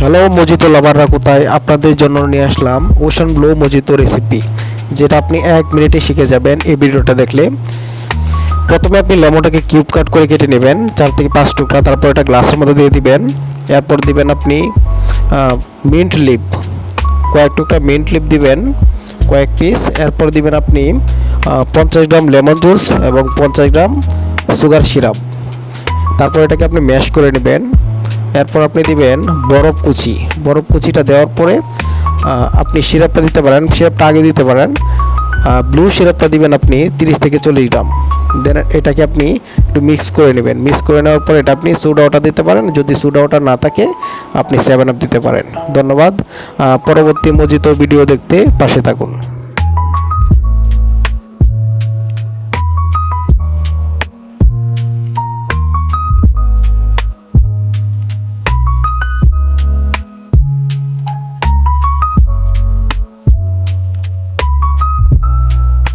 Hello mojito লাভাররা কোথায় আপনাদের জন্য নিয়ে আসলাম ওশান ব্লু মজিতো রেসিপি যেটা আপনি এক মিনিটে শিখে যাবেন এই ভিডিওটা দেখলে। প্রথমে আপনি লেমনটাকে কিউব কাট করে কেটে নেবেন, চার থেকে পাঁচ টুকরা, তারপর এটা গ্লাসের মধ্যে দিয়ে দিবেন। এরপর দিবেন আপনি মিন্ট লিপ কয়েক টুকরা মিন্ট লিপ দিবেন, কয়েক পিস এরপর দিবেন আপনি পঞ্চাশ গ্রাম লেমন জুস এবং পঞ্চাশ গ্রাম সুগার সিরাপ তারপর এটাকে আপনি ম্যাশ করে নেবেন। এরপর আপনি দিবেন বরফ কুচি। বরফ কুচিটা দেওয়ার পরে আপনি সিরাপটা দিতে পারেন, সিরাপটা আগে দিতে পারেন। ব্লু সিরাপটা দিবেন আপনি তিরিশ থেকে চল্লিশ গ্রাম। দেন এটাকে আপনি একটু মিক্স করে নেবেন। মিক্স করে নেওয়ার পর এটা আপনি সুডা ওটা দিতে পারেন। যদি সুডা ওটা না থাকে, আপনি সেভেন আপ দিতে পারেন। ধন্যবাদ। পরবর্তী মজিত ভিডিও দেখতে পাশে থাকুন।